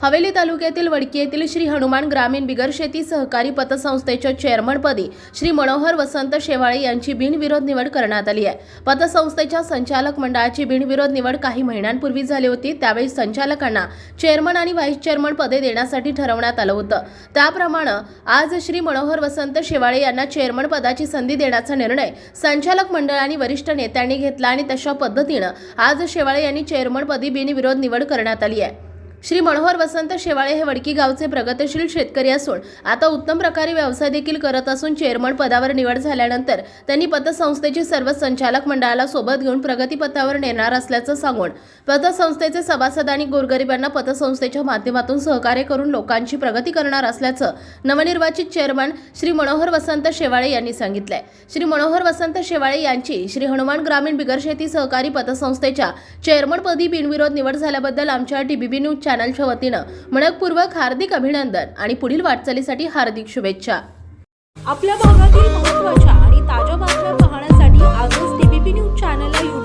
हवेली तालुक्यातील वडकी येथील श्री हनुमान ग्रामीण बिगर शेती सहकारी पतसंस्थेच्या चेअरमनपदी श्री मनोहर वसंत शेवाळे यांची बिनविरोध निवड करण्यात आली आहे. पतसंस्थेच्या संचालक मंडळाची बिनविरोध निवड काही महिन्यांपूर्वी झाली होती. त्यावेळी संचालकांना चेअरमन आणि व्हाईस चेअरमन पदे देण्यासाठी ठरवण्यात आलं होतं. त्याप्रमाणे आज श्री मनोहर वसंत शेवाळे यांना चेअरमन पदाची संधी देण्याचा निर्णय संचालक मंडळ आणि वरिष्ठ नेत्यांनी घेतला आणि तशा पद्धतीनं आज शेवाळे यांनी चेअरमनपदी बिनविरोध निवड करण्यात आली आहे. श्री मनोहर वसंत शेवाळे हे वडकी गावचे प्रगतशील शेतकरी असून आता उत्तम प्रकारे व्यवसाय देखील करत असून चेअरमन पदावर निवड झाल्यानंतर त्यांनी पतसंस्थेची सर्व संचालक मंडळाला सोबत घेऊन प्रगतीपथावर नेणार असल्याचं सांगून पतसंस्थेचे सभासद आणि गोरगरिबांना पतसंस्थेच्या माध्यमातून सहकार्य करून लोकांची प्रगती करणार असल्याचं नवनिर्वाचित चेअरमन श्री मनोहर वसंत शेवाळे यांनी सांगितलंय. श्री मनोहर वसंत शेवाळे यांची श्री हनुमान ग्रामीण बिगरशेती सहकारी पतसंस्थेच्या चेअरमनपदी बिनविरोध निवड झाल्याबद्दल आमच्या टीबीबी न्यूज चॅनलच्या वतीनं मनपूर्वक हार्दिक अभिनंदन आणि पुढील वाटचालीसाठी हार्दिक शुभेच्छा. आपल्या भागातील महत्त्वाच्या आणि ताज्या बातम्या पाहण्यासाठी आजच टीबीपी न्यूज चॅनलला